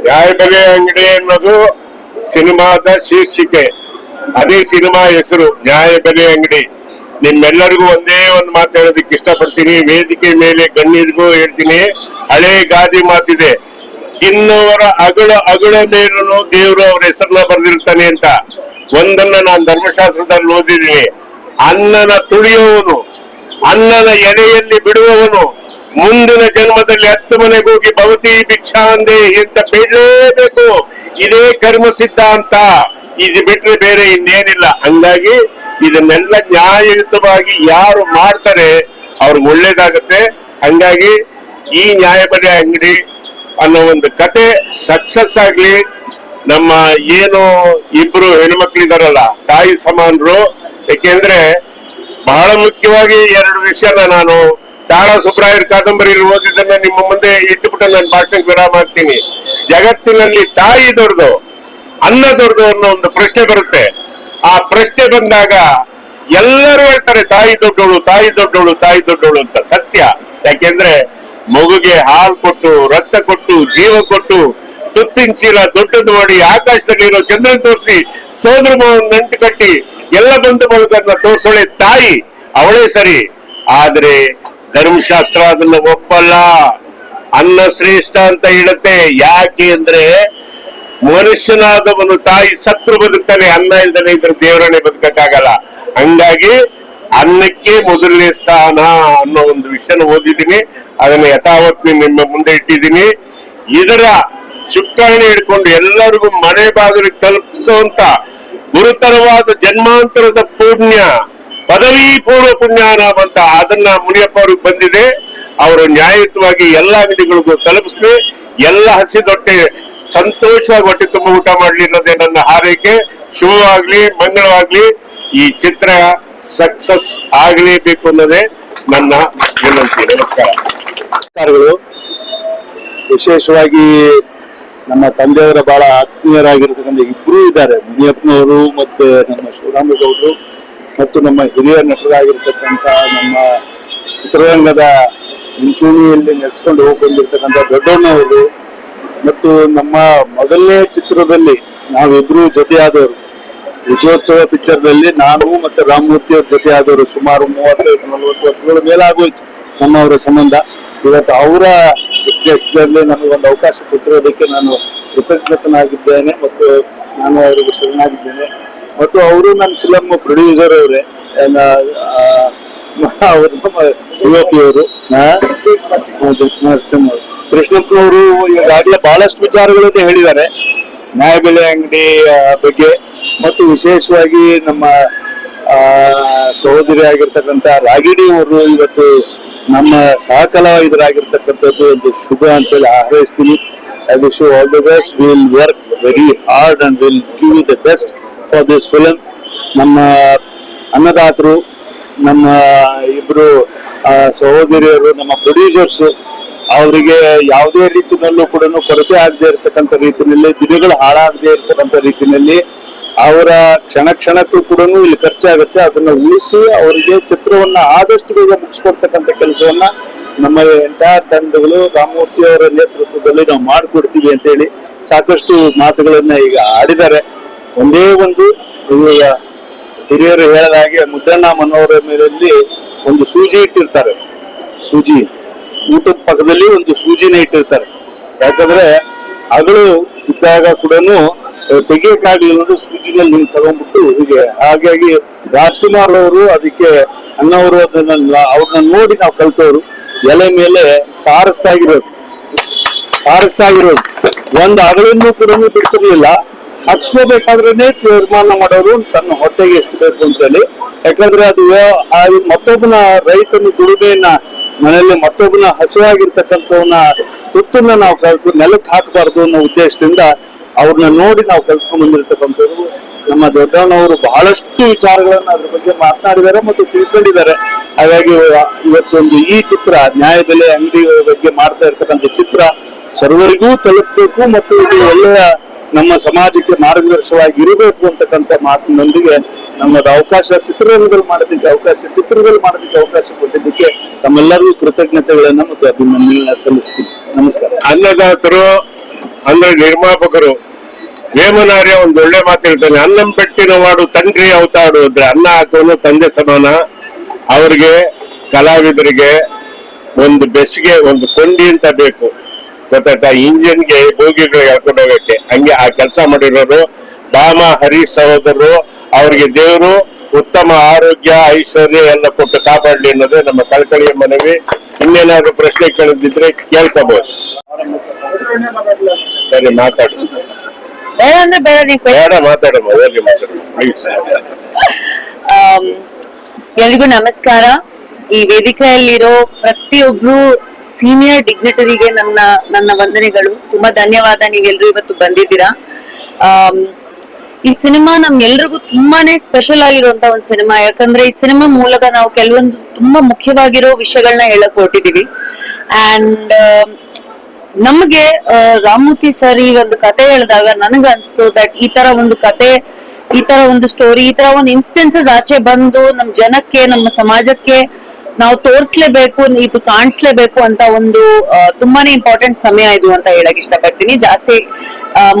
ನ್ಯಾಯಬೆಲೆ ಅಂಗಡಿ ಅನ್ನೋದು ಸಿನಿಮಾದ ಶೀರ್ಷಿಕೆ. ಅದೇ ಸಿನಿಮಾ ಹೆಸರು ನ್ಯಾಯಬೆಲೆ ಅಂಗಡಿ. ನಿಮ್ಮೆಲ್ಲರಿಗೂ ಒಂದೇ ಒಂದು ಮಾತು ಹೇಳೋದಕ್ಕೆ ಇಷ್ಟಪಡ್ತೀನಿ. ವೇದಿಕೆ ಮೇಲೆ ಗಣ್ಯರಿಗೂ ಹೇಳ್ತೀನಿ. ಹಳೆ ಗಾದಿ ಮಾತಿದೆ. ತಿನ್ನುವರ ಅಗಳ ಅಗಳ ಮೇಲೂ ದೇವರು ಅವ್ರ ಹೆಸರನ್ನ ಬರೆದಿರ್ತಾನೆ ಅಂತ. ಒಂದನ್ನ ನಾನು ಧರ್ಮಶಾಸ್ತ್ರದಲ್ಲಿ ಓದಿದ್ದೀನಿ. ಅನ್ನನ ತುಳಿಯುವವನು ಅನ್ನನ ಎಲೆಯಲ್ಲಿ ಬಿಡುವವನು ಮುಂದಿನ ಜನ್ಮದಲ್ಲಿ ಹತ್ತು ಮನೆಗೆ ಹೋಗಿ ಭವತಿ ಭಿಕ್ಷಾಂದೆ ಅಂತ ಬೇಡಲೇಬೇಕು. ಇದೇ ಕರ್ಮ ಸಿದ್ಧಾಂತ. ಇದು ಬಿಟ್ರೆ ಬೇರೆ ಇನ್ನೇನಿಲ್ಲ. ಹಂಗಾಗಿ ಇದನ್ನೆಲ್ಲ ನ್ಯಾಯಯುತವಾಗಿ ಯಾರು ಮಾಡ್ತಾರೆ ಅವ್ರಿಗೆ ಒಳ್ಳೇದಾಗತ್ತೆ. ಹಂಗಾಗಿ ಈ ನ್ಯಾಯಬೆಲೆ ಅಂಗಡಿ ಅನ್ನೋ ಒಂದು ಕತೆ ಸಕ್ಸಸ್ ಆಗ್ಲಿ. ನಮ್ಮ ಏನು ಇಬ್ರು ಹೆಣ್ಮಕ್ಳಿದಾರಲ್ಲ, ತಾಯಿ ಸಮಾನರು. ಯಾಕೆಂದ್ರೆ ಬಹಳ ಮುಖ್ಯವಾಗಿ ಎರಡು ವಿಷಯನ ನಾನು ತಾಳ ಸುಬ್ರಾಯರ್ ಕಾದಂಬರಿ ಓದಿದ್ದನ್ನ ನಿಮ್ಮ ಮುಂದೆ ಇಟ್ಟುಬಿಟ್ಟು ನಾನು ಭಾಷಣಕ್ಕೆ ವಿರಾಮ ಹಾಕ್ತೀನಿ. ಜಗತ್ತಿನಲ್ಲಿ ತಾಯಿ ದೊಡ್ಡದು ಅನ್ನ ದೊಡ್ದು ಅನ್ನೋ ಒಂದು ಪ್ರಶ್ನೆ ಬರುತ್ತೆ. ಆ ಪ್ರಶ್ನೆ ಬಂದಾಗ ಎಲ್ಲರೂ ಹೇಳ್ತಾರೆ, ತಾಯಿ ದೊಡ್ಡವಳು ತಾಯಿ ದೊಡ್ಡವಳು ತಾಯಿ ದೊಡ್ಡವಳು ಅಂತ ಸತ್ಯ. ಯಾಕೆಂದ್ರೆ ಮಗುಗೆ ಹಾಲು ಕೊಟ್ಟು, ರಕ್ತ ಕೊಟ್ಟು, ಜೀವ ಕೊಟ್ಟು, ತುತ್ತಿನ ಚೀಲ ದೊಡ್ಡದು ಮಾಡಿ ಆಕಾಶದಲ್ಲಿ ಇರೋ ಚಂದ್ರನ ತೋರಿಸಿ, ಸೋದರ ನಂಟು ಕಟ್ಟಿ, ಎಲ್ಲ ಬಂದು ಬಳಗನ್ನ ತೋರಿಸೋಳೆ ತಾಯಿ. ಅವಳೇ ಸರಿ. ಆದ್ರೆ ಧರ್ಮಶಾಸ್ತ್ರ ಅದನ್ನ ಒಪ್ಪಲ್ಲ. ಅನ್ನ ಶ್ರೇಷ್ಠ ಅಂತ ಹೇಳುತ್ತೆ. ಯಾಕೆ ಅಂದ್ರೆ ಮನುಷ್ಯನಾದವನು ತಾಯಿ ಸತ್ರು ಬದುಕ್ತಾನೆ, ಅನ್ನ ಇಲ್ದನೆ ಇದ್ರೆ ದೇವರನ್ನೇ ಬದುಕಕ್ಕಾಗಲ್ಲ. ಹಂಗಾಗಿ ಅನ್ನಕ್ಕೆ ಮೊದಲನೇ ಸ್ಥಾನ ಅನ್ನೋ ಒಂದು ವಿಷಯನ ಓದಿದ್ದೀನಿ. ಅದನ್ನ ಯಥಾವತ್ ನಿಮ್ಮ ಮುಂದೆ ಇಟ್ಟಿದ್ದೀನಿ. ಇದರ ಚುಕ್ಕಾಣಿ ಹಿಡ್ಕೊಂಡು ಎಲ್ಲರಿಗೂ ಮನೆ ಬಾಗಿಲಿಗೆ ತಲುಪಿಸುವಂತ ಗುರುತರವಾದ ಜನ್ಮಾಂತರದ ಪುಣ್ಯ ಪದವಿ ಪೂರ್ವ ಪುಣ್ಯಾನಾಮ ಅಂತ ಅದನ್ನ ಮುನಿಯಪ್ಪ ಅವ್ರಿಗೆ ಬಂದಿದೆ. ಅವರು ನ್ಯಾಯಯುತವಾಗಿ ಎಲ್ಲಾ ವಿಧಿಗಳಿಗೂ ತಲುಪಿಸ್ಲಿ. ಎಲ್ಲ ಹಸಿದೊಟ್ಟೆ ಸಂತೋಷವಾಗಿ ಹೊಟ್ಟೆ ತುಂಬ ಊಟ ಮಾಡ್ಲಿ ಅನ್ನೋದೇ ನನ್ನ ಹಾರೈಕೆ. ಶುಭವಾಗ್ಲಿ, ಮಂಗಳವಾಗ್ಲಿ. ಈ ಚಿತ್ರ ಸಕ್ಸಸ್ ಆಗಲೇಬೇಕು ಅನ್ನೋದೇ ನನ್ನ ವಿನಂತಿ. ನಮಸ್ಕಾರ. ನಮಸ್ಕಾರಗಳು. ವಿಶೇಷವಾಗಿ ನಮ್ಮ ತಂದೆಯವರ ಬಹಳ ಆತ್ಮೀಯರಾಗಿರ್ತಕ್ಕಂಥ ಇಬ್ರು ಇದ್ದಾರೆ. ಮುನಿಯಪ್ಪನವರು ಮತ್ತೆ ನಮ್ಮ ಶಿವರಾಮೇಗೌಡರು. ಮತ್ತು ನಮ್ಮ ಹಿರಿಯ ನಟರಾಗಿರ್ತಕ್ಕಂಥ ನಮ್ಮ ಚಿತ್ರರಂಗದ ಮುಂಚೂಣಿಯಲ್ಲಿ ನಡೆಸ್ಕೊಂಡು ಹೋಗ್ಬಂದಿರ್ತಕ್ಕಂಥ ದೊಡ್ಡಣ್ಣವರು ಮತ್ತು ನಮ್ಮ ಮೊದಲನೇ ಚಿತ್ರದಲ್ಲಿ ನಾವಿಬ್ರು ಜೊತೆಯಾದವರು. ವಿಜಯೋತ್ಸವ ಪಿಕ್ಚರ್ನಲ್ಲಿ ನಾನು ಮತ್ತೆ ರಾಮಮೂರ್ತಿ ಅವ್ರ ಜೊತೆ ಸುಮಾರು ಮೂವತ್ತೈದು, ನಲವತ್ತು ವರ್ಷಗಳ ಮೇಲಾಗೋಯ್ತು ನಮ್ಮವರ ಸಂಬಂಧ. ಇವತ್ತು ಅವರ ಉದ್ದೇಶದಲ್ಲಿ ನನಗೊಂದು ಅವಕಾಶ ಕೊಟ್ಟಿರೋದಕ್ಕೆ ನಾನು ಕೃತಜ್ಞತನಾಗಿದ್ದೇನೆ ಮತ್ತು ನಾನು ಅವರಿಗೆ ಶರಣಾಗಿದ್ದೇನೆ. ಮತ್ತು ಅವರು ನನ್ನ ಫಿಲಮ್ ಪ್ರೊಡ್ಯೂಸರ್ ಅವರೇ ಅವರು ಯುವಪಿ ಅವರು ಅವರು. ಕೃಷ್ಣಪ್ಪನವರು ಈಗಾಗಲೇ ಬಹಳಷ್ಟು ವಿಚಾರಗಳನ್ನು ಹೇಳಿದ್ದಾರೆ. ನ್ಯಾಯಬೆಲೆ ಅಂಗಡಿ ಬಗ್ಗೆ, ಮತ್ತು ವಿಶೇಷವಾಗಿ ನಮ್ಮ ಸಹೋದರಿ ಆಗಿರ್ತಕ್ಕಂಥ ರಾಗಿಣಿ ಅವರು ಇವತ್ತು ನಮ್ಮ ಸಹಕಲಾ ಇದರಾಗಿರ್ತಕ್ಕಂಥದ್ದು ಒಂದು ಶುಭ ಅಂತೇಳಿ ಹಾರೈಸ್ತೀನಿ. I wish you all the best will work very hard and will give the best for this film ನಮ್ಮ ಅನ್ನದಾತರು, ನಮ್ಮ ಇಬ್ರು ಸಹೋದರಿಯರು, ನಮ್ಮ ಪ್ರೊಡ್ಯೂಸರ್ಸ್ ಅವರಿಗೆ ಯಾವುದೇ ರೀತಿಯಲ್ಲೂ ಕೂಡ ಕೊರತೆ ಆಗದೆ ಇರತಕ್ಕಂಥ ರೀತಿಯಲ್ಲಿ, ದಿನಗಳು ಹಾಳಾಗದೆ ಇರತಕ್ಕಂಥ ರೀತಿಯಲ್ಲಿ ಅವರ ಕ್ಷಣ ಕ್ಷಣಕ್ಕೂ ಕೂಡ ಇಲ್ಲಿ ಖರ್ಚಾಗುತ್ತೆ. ಅದನ್ನ ಉಳಿಸಿ ಅವರಿಗೆ ಚಿತ್ರವನ್ನ ಆದಷ್ಟು ಬೇಗ ಮುಗಿಸ್ಕೊಡ್ತಕ್ಕಂಥ ಕೆಲಸವನ್ನ ನಮ್ಮ ಎಂಟೈರ್ ತಂಡಗಳು, ರಾಮಮೂರ್ತಿ ಅವರ ನೇತೃತ್ವದಲ್ಲಿ ನಾವು ಮಾಡಿಕೊಡ್ತೀವಿ ಅಂತೇಳಿ ಸಾಕಷ್ಟು ಮಾತುಗಳನ್ನ ಈಗ ಆಡಿದ್ದಾರೆ. ಒಂದೇ ಒಂದು ಹಿರಿಯರು ಹೇಳಿದ ಹಾಗೆ ಮುದ್ದಣ್ಣ ಮನೋರ ಮೇಲೆ ಒಂದು ಸೂಜಿ ಇಟ್ಟಿರ್ತಾರೆ. ಸೂಜಿ. ಊಟದ ಪಕ್ಕದಲ್ಲಿ ಒಂದು ಸೂಜಿನ ಇಟ್ಟಿರ್ತಾರೆ. ಯಾಕಂದ್ರೆ ಅಗಳು ಇದ್ದಾಗ ಕೂಡ ತೆಗಿಯಕ್ಕಾಗ್ಲಿಲ್ಲ ಸೂಜಿನಲ್ಲಿ ನೀವು ತಗೊಂಡ್ಬಿಟ್ಟು ಹೀಗೆ ಹಾಗಾಗಿ ರಾಜ್ಕುಮಾರ್ ಅವರು ಅದಕ್ಕೆ ಅಣ್ಣವರು ಅದನ್ನ ಅವ್ರನ್ನ ನೋಡಿ ನಾವು ಕಲ್ತವ್ರು. ಎಲೆ ಮೇಲೆ ಸಾರಿಸ್ತಾ ಇರೋದು. ಸಾರಿಸ್ತಾ ಇರೋದು. ಒಂದು ಅಗಳನ್ನು ಕೂಡ ಬಿಡ್ತಿರ್ಲಿಲ್ಲ. ಹಚ್ಕೋಬೇಕಾದ್ರೇನೆ ತೀರ್ಮಾನ ಮಾಡೋರು ಸಣ್ಣ ಹೊಟ್ಟೆಗೆ ಎಷ್ಟು ಬೇಕು ಅಂತೇಳಿ. ಯಾಕಂದ್ರೆ ಅದು ಮತ್ತೊಬ್ಬನ ರೈತನ ದುಡಿಮೆಯನ್ನ, ಮನೆಯಲ್ಲಿ ಮತ್ತೊಬ್ಬನ ಹಸುವಾಗಿರ್ತಕ್ಕಂಥವನ್ನ ತುತ್ತನ್ನ ನಾವು ಕಲ್ತು ನೆಲಕ್ಕೆ ಹಾಕಬಾರ್ದು ಅನ್ನೋ ಉದ್ದೇಶದಿಂದ ಅವ್ರನ್ನ ನೋಡಿ ನಾವು ಕಲ್ತ್ಕೊಂಡ್ ಬಂದಿರ್ತಕ್ಕಂಥವ್ರು ನಮ್ಮ ದೊಡ್ಡವನವರು ಬಹಳಷ್ಟು ವಿಚಾರಗಳನ್ನ ಅದ್ರ ಬಗ್ಗೆ ಮಾತನಾಡಿದ್ದಾರೆ ಮತ್ತು ತಿಳ್ಕೊಂಡಿದ್ದಾರೆ. ಹಾಗಾಗಿ ಇವತ್ತೊಂದು ಈ ಚಿತ್ರ, ನ್ಯಾಯಬೆಲೆ ಅಂಗಡಿಗಳ ಬಗ್ಗೆ ಮಾಡ್ತಾ ಇರ್ತಕ್ಕಂಥ ಚಿತ್ರ ಸರ್ವರಿಗೂ ತಲುಪಬೇಕು ಮತ್ತು ಇದು ಒಳ್ಳೆಯ ನಮ್ಮ ಸಮಾಜಕ್ಕೆ ಮಾರ್ಗದರ್ಶವಾಗಿ ಇರಬೇಕು ಅಂತಕ್ಕಂಥ ಮಾತಿನೊಂದಿಗೆ ನಮ್ಮದು ಅವಕಾಶ, ಚಿತ್ರರಂಗದಲ್ಲಿ ಮಾಡೋದಕ್ಕೆ ಅವಕಾಶ, ಚಿತ್ರದಲ್ಲಿ ಮಾಡೋದಕ್ಕೆ ಅವಕಾಶ ಕೊಟ್ಟಿದ್ದಕ್ಕೆ ತಮ್ಮೆಲ್ಲರಿಗೂ ಕೃತಜ್ಞತೆಗಳನ್ನು ಮತ್ತು ಅಭಿನಂದನೆಯನ್ನ ಸಲ್ಲಿಸ್ತೀನಿ. ನಮಸ್ಕಾರ. ಅನ್ನದಾತರು, ಅಂದ್ರೆ ನಿರ್ಮಾಪಕರು, ವೇಮನಾರ್ಯ ಒಂದು ಒಳ್ಳೆ ಮಾತು ಹೇಳ್ತಾನೆ, ಅನ್ನಂ ಪೆಟ್ಟಿನ ವಾಡು ತಂಡ್ರಿ ಅವತಾಡು ಅಂದ್ರೆ ಅನ್ನ ಹಾಕೋನು ತಂದೆ ಸಮಾನ. ಅವ್ರಿಗೆ, ಕಲಾವಿದರಿಗೆ ಒಂದು ಬೆಸಿಗೆ, ಒಂದು ಕೊಂಡಿ ಅಂತ ಬೇಕು. ಗೊತ್ತಾಯ್ತಾ? ಇಂಜಿನ್ಗೆ ಬೋಗಿಗಳಿಗೆ ಹೇಳ್ಕೊಂಡು ಹೋಗಕ್ಕೆ. ಹಂಗೆ ಆ ಕೆಲಸ ಮಾಡಿರೋರು ಬಾಮ ಹರೀಶ್ ಸಹೋದರರು ಅವರಿಗೆ ದೇವರು ಉತ್ತಮ ಆರೋಗ್ಯ ಐಶ್ವರ್ಯ ಎಲ್ಲ ಕೊಟ್ಟು ಕಾಪಾಡಲಿ ಅನ್ನೋದೇ ನಮ್ಮ ಕಳಕಳಿಯ ಮನವಿ. ಇನ್ನೇನಾದ್ರೂ ಪ್ರಶ್ನೆ ಕೇಳಿದ್ರೆ ಕೇಳ್ಕೋಬಹುದು ಸರಿ ಮಾತಾಡು. ಬೇಡ ಮಾತಾಡಮ್ಮ ಹೋಗಿ ಎಲ್ರಿಗೂ ನಮಸ್ಕಾರ. ಈ ವೇದಿಕೆಯಲ್ಲಿರೋ ಪ್ರತಿಯೊಬ್ರು ಸೀನಿಯರ್ ಡಿಗ್ನಿಟರಿಗೆ ನನ್ನ ನನ್ನ ವಂದನೆಗಳು. ತುಂಬಾ ಧನ್ಯವಾದ ನೀವೆಲ್ಲರೂ ಇವತ್ತು ಬಂದಿದ್ದೀರಾ. ಈ ಸಿನಿಮಾ ನಮ್ಗೆಲ್ರಿಗೂ ತುಂಬಾನೇ ಸ್ಪೆಷಲ್ ಆಗಿರುವಂತ ಒಂದು ಸಿನಿಮಾ. ಯಾಕಂದ್ರೆ ಈ ಸಿನಿಮಾ ಮೂಲಕ ನಾವು ಕೆಲವೊಂದು ತುಂಬಾ ಮುಖ್ಯವಾಗಿರೋ ವಿಷಯಗಳನ್ನ ಹೇಳಕ್ ಹೊರಟಿದೀವಿ. ಅಂಡ್ ನಮ್ಗೆ ರಾಮಮೂರ್ತಿ ಸರ್ ಈ ಒಂದು ಕತೆ ಹೇಳಿದಾಗ ನನಗ ಅನ್ಸ್ತು ದಟ್ ಈ ತರ ಒಂದು ಕತೆ, ಈ ತರ ಒಂದು ಸ್ಟೋರಿ ಈ ತರ ಒಂದು ಇನ್ಸ್ಟೆನ್ಸಸ್ ಆಚೆ ಬಂದು ನಮ್ ಜನಕ್ಕೆ, ನಮ್ಮ ಸಮಾಜಕ್ಕೆ ನಾವು ತೋರಿಸ್ಲೇಬೇಕು, ಇದು ಕಾಣಿಸ್ಲೇಬೇಕು ಅಂತ ಒಂದು ತುಂಬಾನೇ ಇಂಪಾರ್ಟೆಂಟ್ ಸಮಯ ಇದು ಅಂತ ಹೇಳಕ್ ಇಷ್ಟಪಡ್ತೀನಿ. ಜಾಸ್ತಿ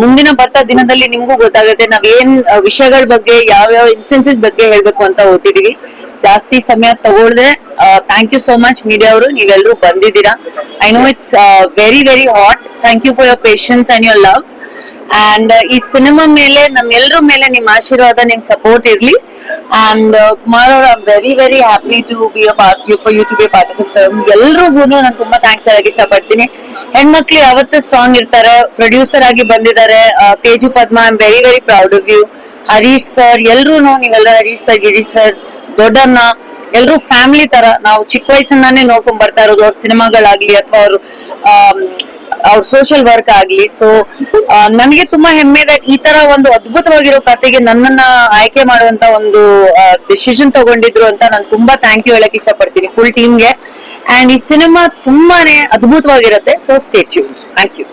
ಮುಂದಿನ ಬರ್ತಾ ದಿನದಲ್ಲಿ ನಿಮ್ಗೂ ಗೊತ್ತಾಗುತ್ತೆ ನಾವೇನ್ ಏನ್ ವಿಷಯಗಳ ಬಗ್ಗೆ, ಯಾವ್ಯಾವ ಇನ್ಸ್ಟೆನ್ಸಸ್ ಬಗ್ಗೆ ಹೇಳ್ಬೇಕು ಅಂತ ಓದ್ತಿದೀವಿ. ಜಾಸ್ತಿ ಸಮಯ ತಗೊಳ್ದೆ thank you so much media ಅವರು ನೀವೆಲ್ಲರೂ ಬಂದಿದ್ದೀರಾ. I know it's very very hot thank you for your patience and your love and ಈ ಸಿನಿಮಾ ಮೇಲೆ ನಮ್ಮೆಲ್ಲರ ಮೇಲೆ ನಿಮ್ಮ ಆಶೀರ್ವಾದ ನಿಮ್ ಸಪೋರ್ಟ್ ಇರ್ಲಿ. ಅಂಡ್ ಕುಮಾರ್ ಅವ್ರ very very happy to be a part you for you to be part of the film ಎಲ್ರಿಗೂ ನಾನು ತುಂಬಾ ಥ್ಯಾಂಕ್ಸ್ ಹೇಳಕ್ ಇಷ್ಟಪಡ್ತೀನಿ. ಹೆಣ್ಮಕ್ಳು ಯಾವತ್ತು ಸಾಂಗ್ ಇರ್ತಾರೆ ಪ್ರೊಡ್ಯೂಸರ್ ಆಗಿ ಬಂದಿದ್ದಾರೆ. Teju Padma I am very very proud of you Harish sir ಎಲ್ರು ನೀವೆಲ್ಲ ಹರೀಶ್ ಸರ್ ಗಿರೀಶ್ ಸರ್ ದೊಡ್ಡಣ್ಣ, ಎಲ್ರು ಫ್ಯಾಮಿಲಿ ತರ. ನಾವು ಚಿಕ್ಕ ವಯಸ್ಸನ್ನೇ ನೋಡ್ಕೊಂಡ್ ಬರ್ತಾ ಇರೋದು ಅವ್ರ ಸಿನಿಮಾಗಳಾಗ್ಲಿ ಅಥವಾ ಅವ್ರ ಅವ್ರ ಸೋಷಿಯಲ್ ವರ್ಕ್ ಆಗ್ಲಿ ಸೊ ನನಗೆ ತುಂಬಾ ಹೆಮ್ಮೆ ಈ ತರ ಒಂದು ಅದ್ಭುತವಾಗಿರೋ ಕತೆಗೆ ನನ್ನನ್ನ ಆಯ್ಕೆ ಮಾಡುವಂತ ಒಂದು ಡಿಸಿಷನ್ ತಗೊಂಡಿದ್ರು ಅಂತ ನಾನು ತುಂಬಾ ಥ್ಯಾಂಕ್ ಯು ಹೇಳಕ್ ಇಷ್ಟಪಡ್ತೀನಿ ಫುಲ್ ಟೀಮ್ಗೆ ಅಂಡ್ ಈ ಸಿನಿಮಾ ತುಂಬಾನೇ ಅದ್ಭುತವಾಗಿರುತ್ತೆ so stay tuned thank you